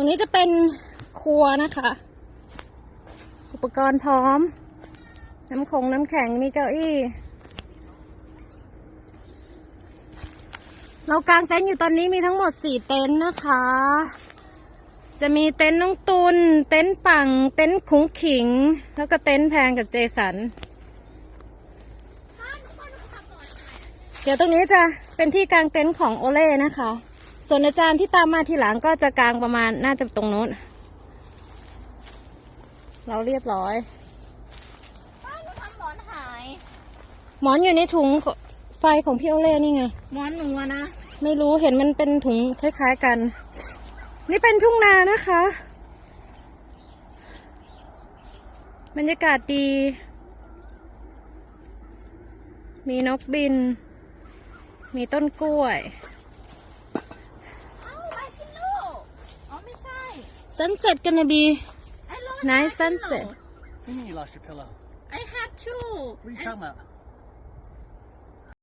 รงนี้จะเป็นครัวนะคะ อุปกรณ์พร้อม น้ำคงน้ำแข็งมีเก้าอี้ เรากางเต็นท์อยู่ตอนนี้มีทั้งหมดสี่เต็นท์นะคะ จะมีเต็นท์น้องตุน เต็นท์ปัง เต็นท์ขุงขิง แล้วก็เต็นท์แพงกับเจสันเดี๋ยวตรงนี้จะเป็นที่กางเต็นท์ของโอเล่นะคะ ส่วนอาจารย์ที่ตามมาทีหลังก็จะกางประมาณน่าจะตรงนู้น เราเรียบร้อยป้าหนูทำหมอนหาย หมอนอยู่ในถุงไฟของพี่โอเล่นี่ไง หมอนหนูอะนะ ไม่รู้เห็นมันเป็นถุงคล้ายๆกัน นี่เป็นทุ่งนานะคะบรรยากาศดี มีนกบิน มีต้นกล้วย Sunset gonna be nice sunset. Pillow. You lost your pillow. I have two. What are you talking about?